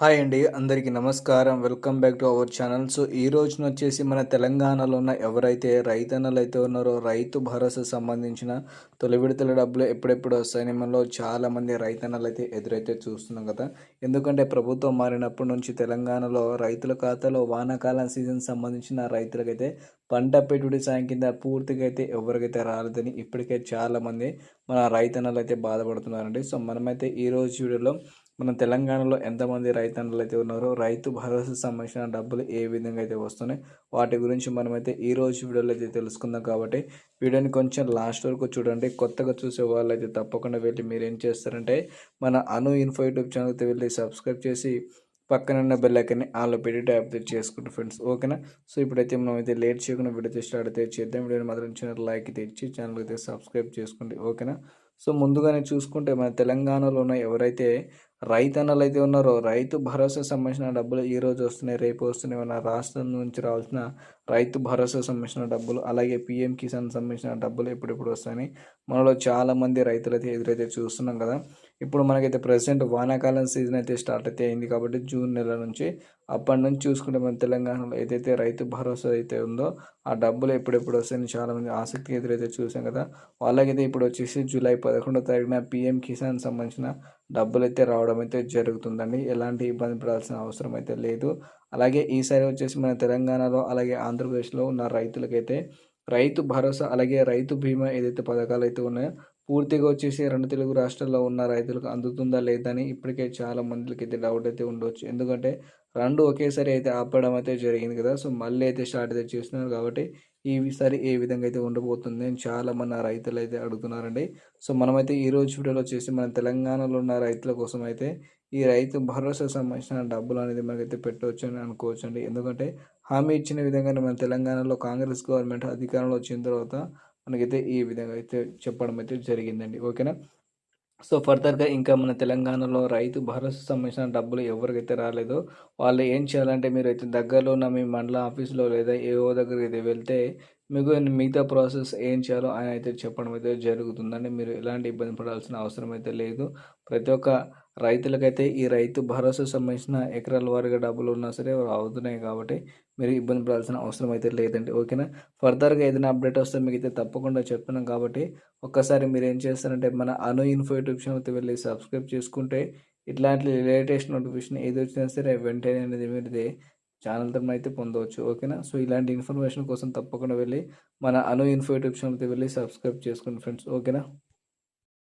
Hi అండి అందరికీ నమస్కారం. Welcome back to our channel. So ఈ రోజున వచ్చేసి మన తెలంగాణలో ఉన్న ఎవరైతే రైతన్నలు అయితే ఉన్నారో రైతు భరోసా సంబంధించిన తొలి విడతల డబ్బులు ఎప్పుడెప్పుడు వస్తాయని మనలో చాలామంది రైతన్నలు అయితే ఎదురైతే చూస్తున్నాం కదా. ఎందుకంటే ప్రభుత్వం మారినప్పటి నుంచి తెలంగాణలో రైతుల ఖాతాలో వానాకాలం సీజన్ సంబంధించిన రైతులకైతే పంట పెట్టుబడి సాయం కింద పూర్తిగా అయితే ఎవరికైతే రాలేదని ఇప్పటికే చాలామంది మన రైతన్నలు అయితే బాధపడుతున్నారండి. సో మనమైతే ఈ వీడియోలో మన తెలంగాణలో ఎంతమంది రైతన్నలు అయితే ఉన్నారో రైతు భరోసా సంబంధించిన డబ్బులు ఏ విధంగా అయితే వస్తున్నాయి వాటి గురించి మనమైతే ఈ రోజు వీడియోలో అయితే తెలుసుకుందాం కాబట్టి వీడియోని కొంచెం లాస్ట్ వరకు చూడండి. కొత్తగా చూసే వాళ్ళు అయితే తప్పకుండా వెళ్ళి మీరు ఏం చేస్తారంటే మన అను ఇన్ఫో యూట్యూబ్ ఛానల్కి వెళ్ళి సబ్స్క్రైబ్ చేసి పక్కన ఉన్న బెల్ ఐకన్ని పెట్టి ట్యాప్ చేసుకుంటాం ఫ్రెండ్స్ ఓకేనా? సో ఇప్పుడైతే మనం అయితే లేట్ చేయకుండా వీడియో స్టార్ట్ అయితే చేద్దాం. వీడియోని మాత్రం చిన్న లైక్ అయితే ఇచ్చి ఛానల్ అయితే సబ్స్క్రైబ్ చేసుకోండి ఓకేనా? సో ముందుగానే చూసుకుంటే మన తెలంగాణలో ఉన్న ఎవరైతే రైతన్నలు అయితే ఉన్నారో రైతు భరోసా సంబంధించిన డబ్బులు ఈ రోజు వస్తున్నాయి రేపు వస్తున్నాయి మన రాష్ట్రం నుంచి రావాల్సిన రైతు భరోసా సంబంధించిన డబ్బులు అలాగే పిఎం కిసాన్ సంబంధించిన డబ్బులు ఎప్పుడెప్పుడు వస్తాయని మనలో చాలామంది రైతులైతే ఎదురైతే చూస్తున్నాం కదా. ఇప్పుడు మనకైతే ప్రజెంట్ వానాకాలం సీజన్ అయితే స్టార్ట్ అయితే అయింది కాబట్టి జూన్ నెల నుంచి అప్పటి నుంచి చూసుకుంటే మన తెలంగాణలో ఏదైతే రైతు భరోసా అయితే ఉందో ఆ డబ్బులు ఎప్పుడెప్పుడు వస్తాయని చాలామంది ఆసక్తి ఎదురైతే చూసాం కదా. వాళ్ళకైతే ఇప్పుడు వచ్చేసి జూలై పదకొండో తారీఖున పిఎం కిసాన్ సంబంధించిన డబ్బులు అయితే రావడం అయితే జరుగుతుందండి. ఎలాంటి ఇబ్బంది పడాల్సిన అవసరం అయితే లేదు. అలాగే ఈసారి వచ్చేసి మన తెలంగాణలో అలాగే ఆంధ్రప్రదేశ్లో ఉన్న రైతులకైతే రైతు భరోసా అలాగే రైతు బీమా ఏదైతే పథకాలు అయితే ఉన్నాయో పూర్తిగా వచ్చేసి రెండు తెలుగు రాష్ట్రాల్లో ఉన్న రైతులకు అందుతుందా లేదని ఇప్పటికే చాలా మందికి అయితే డౌట్ అయితే ఉండవచ్చు ఎందుకంటే రెండు ఒకేసారి అయితే ఆపడం అయితే జరిగింది కదా. సో మళ్ళీ అయితే స్టార్ట్ అయితే చేస్తున్నారు కాబట్టి ఈసారి ఏ విధంగా అయితే ఉండబోతుంది అని చాలామంది రైతులు అయితే అడుగుతున్నారండి. సో మనమైతే ఈ రోజు వీడియోలో వచ్చేసి మన తెలంగాణలో ఉన్న రైతుల కోసం అయితే ఈ రైతు భరోసా సంబంధించిన డబ్బులు అనేది మనకైతే పెట్టవచ్చు అని అనుకోవచ్చు అండి ఎందుకంటే హామీ ఇచ్చిన విధంగానే మన తెలంగాణలో కాంగ్రెస్ గవర్నమెంట్ అధికారంలో వచ్చిన తర్వాత మనకైతే ఈ విధంగా అయితే చెప్పడం అయితే జరిగిందండి. ఓకేనా? సో ఫర్దర్గా ఇంకా మన తెలంగాణలో రైతు భరోసా సంబంధించిన డబ్బులు ఎవరికైతే రాలేదో వాళ్ళు ఏం చేయాలంటే మీరు అయితే దగ్గరలో ఉన్న మీ మండల ఆఫీస్లో లేదా ఏవో దగ్గరికి అయితే వెళ్తే మీకు మిగతా ప్రాసెస్ ఏం చేయాలో ఆయన అయితే చెప్పడం అయితే జరుగుతుందండి. మీరు ఎలాంటి ఇబ్బంది పడాల్సిన అవసరం అయితే లేదు. ప్రతి ఒక్క రైతులకైతే ఈ రైతు భరోసా సంబంధించిన ఎకరాల వారిగా డబ్బులు ఉన్నా సరే అవుతున్నాయి కాబట్టి మీరు ఇబ్బంది పడాల్సిన అవసరం అయితే లేదండి. ఓకేనా? ఫర్దర్గా ఏదైనా అప్డేట్ వస్తే మీకు అయితే తప్పకుండా చెప్తున్నాం కాబట్టి ఒక్కసారి మీరు ఏం చేస్తారంటే మన అను ఇన్ఫో యూట్యూబ్ ఛానల్కి వెళ్ళి సబ్స్క్రైబ్ చేసుకుంటే ఇట్లాంటి లేటెస్ట్ నోటిఫికేషన్ ఏది వచ్చినా సరే వెంటనే అనేది మీరు ఛానల్ తరఫున అయితే పొందవచ్చు. ఓకేనా? సో ఇలాంటి ఇన్ఫర్మేషన్ కోసం తప్పకుండా వెళ్ళి మన అను ఇన్ఫో యూట్యూబ్ ఛానల్కి వెళ్ళి సబ్స్క్రైబ్ చేసుకోండి ఫ్రెండ్స్. ఓకేనా?